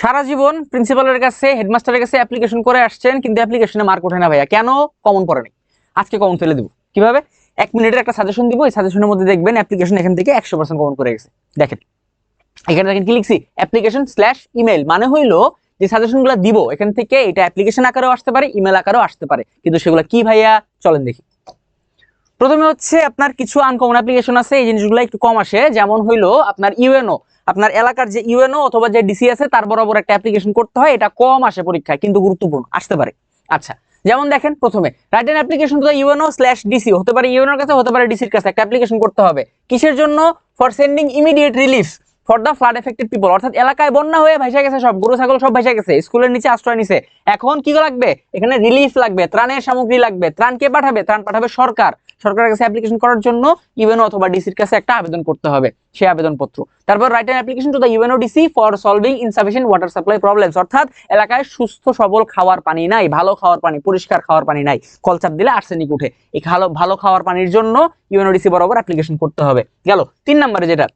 সারা জীবন প্রিন্সিপালের কাছে হেডমাস্টারের কাছে অ্যাপ্লিকেশন করে আসছেন, কিন্তু অ্যাপ্লিকেশনে মার্ক ওঠে না ভাইয়া। কেন? কমন পড়ে নাই। আজকে কমন ফেলে দিব। কীভাবে? এক মিনিটের একটা সাজেশন দিব। এই সাজেশনের মধ্যে দেখবেন অ্যাপ্লিকেশন এখান থেকে একশো পার্সেন্ট কমন করে গেছে। দেখেন। এখানে দেখেন কি লিখছি? অ্যাপ্লিকেশন স্ল্যাশ ইমেল মানে হইল যে সাজেশনগুলো দিব, এখান থেকে এটা অ্যাপ্লিকেশন আকারেও আসতে পারে ইমেল আকারেও আসতে পারে। কিন্তু সেগুলো কি ভাইয়া? চলেন দেখি। প্রথমে হচ্ছে আপনার কিছু আনকমন অ্যাপ্লিকেশন আছে, এই জিনিসগুলো একটু কম আসে। যেমন হইল আপনার ইউএনও আপনার এলাকার যে ইউএনও অথবা যে ডিসি আছে তার বরাবর একটা অ্যাপ্লিকেশন করতে হয়, এটা কম আসে পরীক্ষায়, কিন্তু গুরুত্বপূর্ণ, আসতে পারে। আচ্ছা যেমন দেখেন প্রথমে write an application to UNO slash DC হতে পারে ইউএনওর কাছে, হতে পারে ডিসির কাছে, একটা অ্যাপ্লিকেশন করতে হবে। কিসের জন্য? For sending immediate relief for the flood affected people অর্থাৎ এলাকায় বন্যা হয়ে ভাইসা গেছে সব, গরু, ছাগল সব ভাইসা গেছে, স্কুলের নিচে আশ্রয় নিছে। এখন কি লাগবে? এখানে রিলিফ লাগবে, ত্রাণের সামগ্রী লাগবে ত্রাণ কে পাঠাবে, ত্রাণ পাঠাবে সরকার। সরকারের কাছে অ্যাপ্লিকেশন করার জন্য ইউএনও অথবা ডিসির কাছে একটা আবেদন করতে হবে, সেই আবেদনপত্র। তারপর write application to the UNO DC for solving insufficient water supply problems অর্থাৎ এলাকায় সুস্থ, সবল খাওয়ার পানি নাই, ভালো খাওয়ার পানি, পরিষ্কার খাওয়ার পানি নাই, কলচাপ দিলে আর্সেনিক উঠে। এই ভালো ভালো খাওয়ার পানির জন্য ইউএনও ডিসি বরাবর অ্যাপ্লিকেশন করতে হবে। গেল, তিন নম্বরে যেটা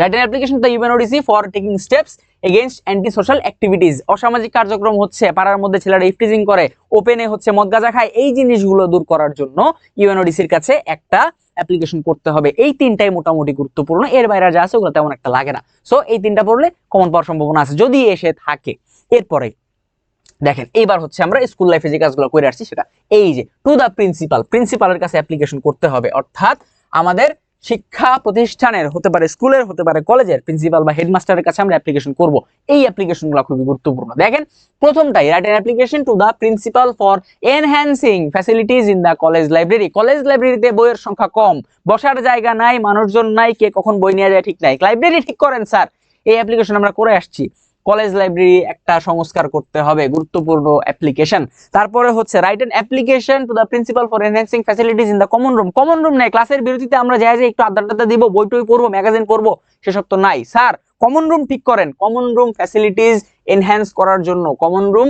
write an application to UNO DC for taking steps against anti social activities অসামাজিক কার্যক্রম হচ্ছে, পাড়ার মধ্যে ছেলেরা ইফটিজিং করে ওপেনে হচ্ছে মদ গাঁজা খায়, এই জিনিসগুলো দূর করার জন্য ইউএনওডিসির কাছে একটা অ্যাপ্লিকেশন করতে হবে। এই তিনটাই মোটামুটি গুরুত্বপূর্ণ। এর বাইরে যা আছে ওগুলো তেমন একটা লাগে না। সো এই তিনটা পড়লে কমন পাওয়ার সম্ভাবনা আছে। যদি এসে থাকে, এরপরে দেখেন, এইবার হচ্ছে আমরা স্কুল লাইফে যে কাজগুলো করে আসছি সেটা, এই যে টু দ্য প্রিন্সিপাল প্রিন্সিপালের কাছে অ্যাপ্লিকেশন করতে হবে। অর্থাৎ আমাদের শিক্ষা প্রতিষ্ঠানের হতে পারে, স্কুলের হতে পারে, কলেজের প্রিন্সিপাল বা হেডমাস্টারের কাছে আমরা অ্যাপ্লিকেশন করব। এই অ্যাপ্লিকেশনগুলো খুবই গুরুত্বপূর্ণ। দেখেন, প্রথমটাই write application to the principal for enhancing facilities in the college library college লাইব্রেরিতে বইয়ের সংখ্যা কম। বসার জায়গা নাই, মানুষজন নাই, কে কখন বই নিয়ে যায় ঠিক নাই। লাইব্রেরি ঠিক করেন, স্যার। এই অ্যাপ্লিকেশন আমরা করে আসছি। কলেজ লাইব্রেরি একটা সংস্কার করতে হবে, গুরুত্বপূর্ণ অ্যাপ্লিকেশন তারপরে হচ্ছে write an application to the principal for enhancing facilities in the common room common room নাই ক্লাসের বিরতিতে আমরা যাই যে একটু আড্ডা টাড্ডা দিব, বই টই পড়ব ম্যাগাজিন পড়ব, সেসব তো নাই। স্যার কমন রুম ঠিক করেন। কমন রুম ফ্যাসিলিটিস এনহ্যান্স করার জন্য কমন রুম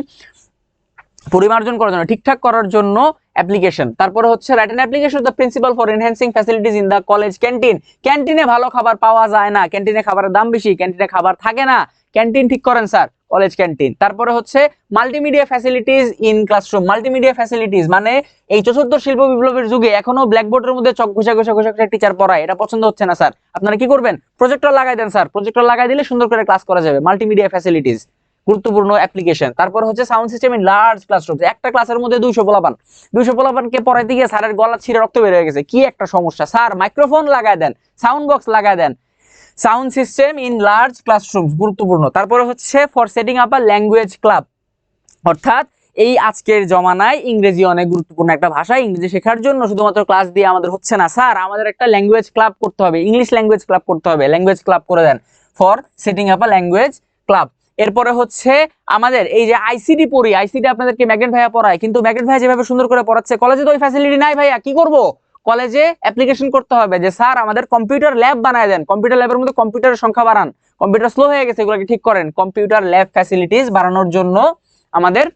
পরিমার্জন করার জন্য, ঠিকঠাক করার জন্য অ্যাপ্লিকেশন তারপরে হচ্ছে write an application the principal for enhancing facilities in the college canteen ক্যান্টিনে ভালো খাবার পাওয়া যায় না। ক্যান্টিনে খাবারের দাম বেশি ক্যান্টিনে খাবার থাকে না। ক্যান্টিন ঠিক করেন, স্যার। কলেজ ক্যান্টিন তারপরে হচ্ছে multimedia facilities in classroom multimedia facilities মানে এই চতুর্থ শিল্প বিপ্লবের যুগে এখনও ব্ল্যাকবোর্ডের মধ্যে চক ঘষা ঘষা ঘষা ঘষা টিচার পড়ায়। এটা পছন্দ হচ্ছে না, স্যার। আপনারা কি করবেন? প্রজেক্টর লাগাই দেন, স্যার। প্রজেক্টর লাগাই দিলে সুন্দর করে ক্লাস করা যাবে। মাল্টিমিডিয়া ফ্যাসিলিটিস গুরুত্বপূর্ণ অ্যাপ্লিকেশন তারপর হচ্ছে sound system in large classroom একটা ক্লাসের মধ্যে দুইশো পোলাপান। দুইশো পোলাপানকে পড়াইতে গিয়ে স্যারের গলা ছিঁড়ে রক্ত বের হয়ে গেছে। কি একটা সমস্যা। স্যার মাইক্রোফোন লাগায় দেন। সাউন্ড বক্স লাগায় দেন। Sound system in large classrooms, গুরুত্বপূর্ণ। তারপরে হচ্ছে for setting up a language club. অর্থাৎ এই আজকের জমানায় ইংরেজি অনেক গুরুত্বপূর্ণ একটা ভাষা, ইংরেজি শেখার জন্য শুধুমাত্র ক্লাস দিয়ে আমাদের হচ্ছে না। স্যার, আমাদের একটা ল্যাঙ্গুয়েজ ক্লাব করতে হবে, ইংলিশ ল্যাঙ্গুয়েজ ক্লাব করতে হবে। ল্যাঙ্গুয়েজ ক্লাব করে দেন। For setting up a language club. এরপরে হচ্ছে আমাদের এই যে আইসিডি পড়ি, আইসিডি আপনাদেরকে ম্যাগনেট ভাইয়া পড়ায়, কিন্তু ম্যাগনেট ভাইয়া যেভাবে সুন্দর করে পড়াচ্ছে, কলেজে তো ওই ফ্যাসিলিটি নাই ভাইয়া, কি করব? কলেজে অ্যাপ্লিকেশন করতে হবে যে, স্যার, আমাদের কম্পিউটার ল্যাব বানায় দেন। কম্পিউটার ল্যাবের মধ্যে কম্পিউটারের সংখ্যা বাড়ান। কম্পিউটার স্লো হয়ে গেছে, এগুলোকে ঠিক করেন। কম্পিউটার ল্যাব ফ্যাসিলিটিস বাড়ানোর জন্য আমাদের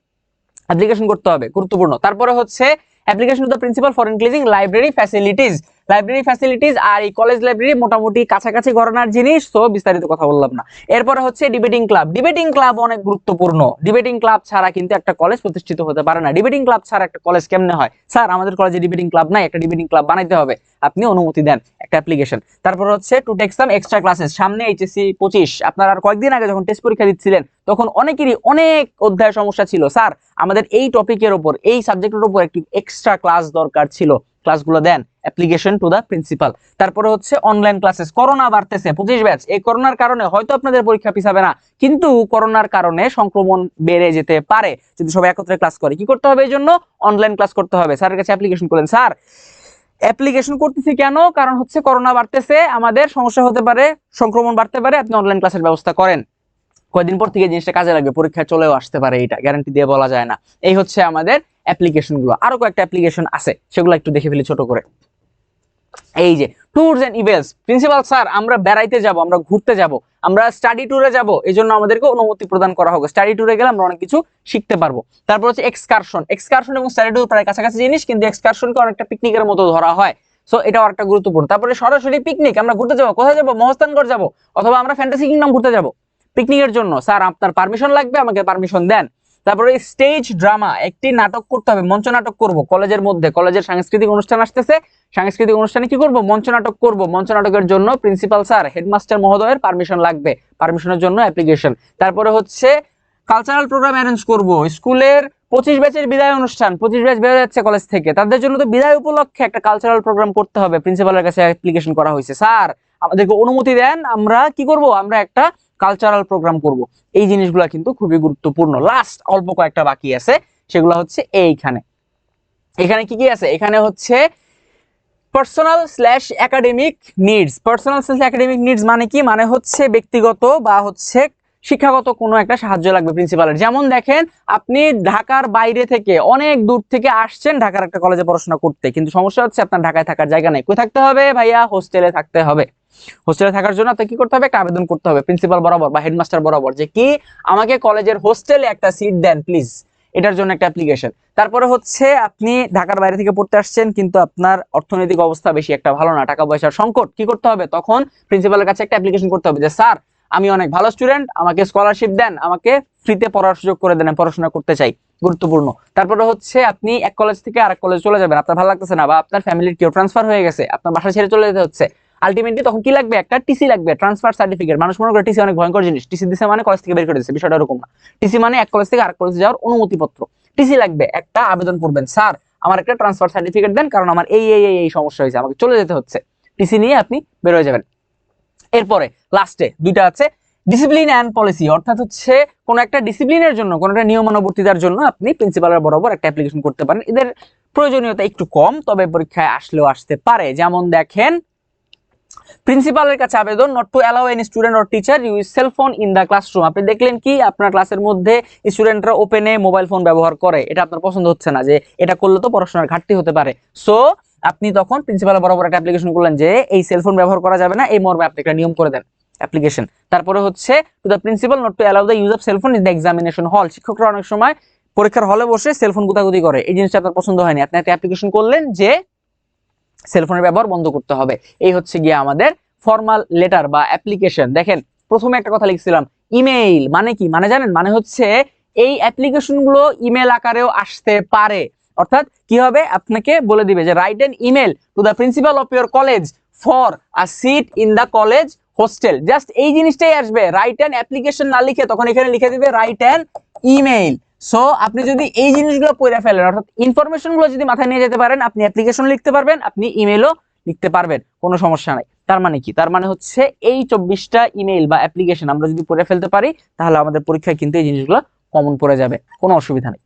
অ্যাপ্লিকেশন করতে হবে। গুরুত্বপূর্ণ। তারপরে হচ্ছে application to the principal for increasing library facilities library facilities আর এই কলেজ লাইব্রেরি মোটামুটি কাছাকাছি ঘটনার জিনিস তো বিস্তারিত কথা বললাম না। এরপরে হচ্ছে ডিবেটিং ক্লাব ডিবেটিং ক্লাব অনেক গুরুত্বপূর্ণ। ডিবেটিং ক্লাব ছাড়া কিন্তু একটা কলেজ প্রতিষ্ঠিত হতে পারে না। ডিবেটিং ক্লাব ছাড়া একটা কলেজ কেমনে হয়? স্যার আমাদের কলেজে ডিবেটিং ক্লাব নাই, একটা ডিবেটিং ক্লাব বানাইতে হবে। আপনি অনুমতি দেন একটা অ্যাপ্লিকেশন তারপর হচ্ছে to take some extra classes সামনে এইচএসসি পঁচিশ। আপনার আর কয়েকদিন আগে যখন টেস্ট পরীক্ষা দিচ্ছিলেন, তখন অনেকেরই অনেক অধ্যায় সমস্যা ছিল। স্যার আমাদের এই টপিকের উপর, এই সাবজেক্টের উপর একটি এক্সট্রা ক্লাস দরকার ছিল। ক্লাসগুলো দেন। অ্যাপ্লিকেশন টু দ্য প্রিন্সিপাল তারপরে হচ্ছে অনলাইন ক্লাসেস করোনা বাড়তেছে পঁচিশ ব্যাচ এই করোনার কারণে হয়তো আপনাদের পরীক্ষা পিছাবে না। কিন্তু করোনার কারণে সংক্রমণ বেড়ে যেতে পারে। যদি সবাই একত্রে ক্লাস করে, কি করতে হবে এই জন্য? অনলাইন ক্লাস করতে হবে। স্যারের কাছে অ্যাপ্লিকেশন করেন স্যার অ্যাপ্লিকেশন করতেছি কেন? কারণ হচ্ছে করোনা বাড়তেছে। আমাদের সমস্যা হতে পারে, সংক্রমণ বাড়তে পারে। আপনি অনলাইন ক্লাসের ব্যবস্থা করেন। কয়েকদিন পর থেকে জিনিসটা কাজে লাগবে। পরীক্ষা চলেও আসতে পারে এটা গ্যারান্টি দিয়ে বলা যায় না। এই হচ্ছে আমাদের অ্যাপ্লিকেশনগুলো। আরও কয়েকটা অ্যাপ্লিকেশন আছে। সেগুলো একটু দেখে ফেলি ছোট করে। এই যে tours and events principal sir আমরা বেড়াইতে যাব, আমরা ঘুরতে যাব, আমরা স্টাডি ট্যুরে যাব এই জন্য আমাদেরকে অনুমতি প্রদান করা হোক। স্টাডি ট্যুরে গেলে আমরা অনেক কিছু শিখতে পারব। তারপর হচ্ছে এক্সকারশন এক্সকারশন এবং স্টাডি ট্যুর প্রায় কাছাকাছি জিনিস, কিন্তু এক্সকারশনকে অনেকটা পিকনিকের মতো ধরা হয়। সো এটাও একটা গুরুত্বপূর্ণ। তারপরে সরাসরি পিকনিক আমরা ঘুরতে যাব, কোথায় যাব? মহস্তানগড় যাব, অথবা আমরা ফ্যান্টাসি কিংডম ঘুরতে যাব। পিকনিকের জন্য স্যার আপনার পারমিশন লাগবে, আমাকে পারমিশন দেন। তারপরে স্টেজ ড্রামা একটি নাটক করতে হবে, মঞ্চ নাটক করব। কলেজের মধ্যে, কলেজের সাংস্কৃতিক অনুষ্ঠান আসতেছে। সাংস্কৃতিক অনুষ্ঠানে কি করব? মঞ্চ নাটক করব। মঞ্চ নাটকের জন্য প্রিন্সিপাল স্যার হেডমাস্টার মহোদয়ের পারমিশন লাগবে। পারমিশনের জন্য অ্যাপ্লিকেশন তারপরে হচ্ছে কালচারাল প্রোগ্রাম অ্যারেঞ্জ করব। স্কুলের পঁচিশ ব্যাচের বিদায় অনুষ্ঠান, পঁচিশ ব্যাচ বেড়ে যাচ্ছে কলেজ থেকে। তাদের জন্য তো বিদায় উপলক্ষে একটা কালচারাল প্রোগ্রাম করতে হবে। প্রিন্সিপালের কাছে অ্যাপ্লিকেশন করা হয়েছে। স্যার আমাদেরকে অনুমতি দেন, আমরা কি করব? আমরা একটা কালচারাল প্রোগ্রাম করব। এই জিনিসগুলো কিন্তু খুবই গুরুত্বপূর্ণ। লাস্ট অল্প কয়েকটা বাকি আছে, সেগুলো হচ্ছে এইখানে। এখানে কি কি আছে? এখানে হচ্ছে personal slash academic needs personal slash academic needs মানে কি? মানে হচ্ছে ব্যক্তিগত বা হচ্ছে শিক্ষাগত কোনো একটা সাহায্য লাগবে প্রিন্সিপালের যেমন দেখেন, আপনি ঢাকার বাইরে থেকে অনেক দূর থেকে আসছেন ঢাকার একটা কলেজে পড়াশোনা করতে। কিন্তু সমস্যা হচ্ছে আপনার ঢাকায় থাকার জায়গা নেই। কোথায় থাকতে হবে ভাইয়া? হোস্টেলে থাকতে হবে। হোস্টেলে থাকার জন্য আপনাকে কি করতে হবে? একটা আবেদন করতে হবে প্রিন্সিপাল বরাবর বা হেডমাস্টার বরাবর, যে কি আমাকে কলেজের হোস্টেলে একটা সিট দেন প্লিজ এটার জন্য একটা অ্যাপ্লিকেশন তারপরে হচ্ছে আপনি ঢাকার বাইরে থেকে পড়তে আসছেন, কিন্তু আপনার অর্থনৈতিক অবস্থা বেশি একটা ভালো না, টাকা পয়সার সংকট। কি করতে হবে? তখন প্রিন্সিপালের কাছে একটা অ্যাপ্লিকেশন করতে হবে যে, স্যার, আমি অনেক ভালো স্টুডেন্ট আমাকে স্কলারশিপ দেন, আমাকে ফ্রিতে পড়ার সুযোগ করে দেন পড়াশোনা করতে চাই। গুরুত্বপূর্ণ। তারপরে হচ্ছে আপনি এক কলেজ থেকে আরেক কলেজ চলে যাবেন। আপনার ভালো লাগতেছে না বা আপনার ফ্যামিলির কেউ ট্রান্সফার হয়ে গেছে, আপনার বাসা ছেড়ে চলে যেতে হচ্ছে। আলটিমেটলি তখন কি লাগবে? একটা টিসি লাগবে ট্রান্সফার সার্টিফিকেট মানুষ মনে করে টিসি অনেক ভয়ঙ্কর জিনিস। টিসি দিছে মানে কলেজ থেকে বের করে দিচ্ছে বিষয়টা এরকম না। টিসি মানে এক কলেজ থেকে আরেক কলেজে যাওয়ার অনুমতিপত্র। টিসি লাগবে, একটা আবেদন করবেন, স্যার, আমার একটা ট্রান্সফার সার্টিফিকেট দেন, কারণ আমার এই এই এই সমস্যা হয়েছে, আমাকে চলে যেতে হচ্ছে। টিসি নিয়ে আপনি বের হয়ে যাবেন। এরপরে লাস্টে দুইটা আছে ডিসিপ্লিন অ্যান্ড পলিসি অর্থাৎ হচ্ছে কোন একটা ডিসিপ্লিনের জন্য, কোন একটা নিয়মানুবর্তিতার জন্য আপনি প্রিন্সিপালের বরাবর একটা অ্যাপ্লিকেশন করতে পারেন। এদের প্রয়োজনীয়তা একটু কম, তবে পরীক্ষায় আসলেও আসতে পারে। যেমন দেখেন প্রিন্সিপালের কাছে আবেদন not to allow any student or teacher use cell phone in the classroom আপনি দেখলেন কি, আপনার ক্লাসের মধ্যে স্টুডেন্টরা ওপেনে মোবাইল ফোন ব্যবহার করে। এটা আপনার পছন্দ হচ্ছে না যে এটা করলে তো পড়াশোনার ঘাটতি হতে পারে। সো আপনি তখন প্রিন্সিপালের বরাবর একটা অ্যাপ্লিকেশন করলেন যে এই সেলফোন ব্যবহার করা যাবে না, এই মর্মে আপনি একটা নিয়ম করে দেন অ্যাপ্লিকেশন তারপরে হচ্ছে to the principal not to allow the use of cellphone in the examination hall শিক্ষকরা অনেক সময় পরীক্ষার হলে বসে সেলফোন গুতাগুতি করে। এই জিনিসটা আপনার পছন্দ হয়নি। আপনি একটা অ্যাপ্লিকেশন করলেন যে সেলফোনের ব্যবহার বন্ধ করতে হবে। এই হচ্ছে গিয়ে আমাদের ফর্মাল লেটার বা অ্যাপ্লিকেশন দেখেন, প্রথমে একটা কথা লিখছিলাম ইমেইল মানে কি? মানে জানেন মানে হচ্ছে এই অ্যাপ্লিকেশনগুলো ইমেল আকারেও আসতে পারে। অর্থাৎ কি হবে? আপনাকে বলে দিবে যে write an email to the principal of your college for a seat in the college hostel just এই জিনিসটাই আসবে। রাইট অ্যান্ড অ্যাপ্লিকেশন না লিখে তখন এখানে লিখে দিবে রাইট অ্যান্ড ইমেইল সো আপনি যদি এই জিনিসগুলো পড়ে ফেলেন, অর্থাৎ ইনফরমেশনগুলো যদি মাথায় নিয়ে যেতে পারেন, আপনি অ্যাপ্লিকেশন লিখতে পারবেন, আপনি ইমেলও লিখতে পারবেন, কোনো সমস্যা নাই। তার মানে কি? তার মানে হচ্ছে এই চব্বিশটা ইমেইল বা অ্যাপ্লিকেশন আমরা যদি পড়ে ফেলতে পারি, তাহলে আমাদের পরীক্ষায় কিন্তু এই জিনিসগুলো কমন পড়ে যাবে, কোনো অসুবিধা নেই।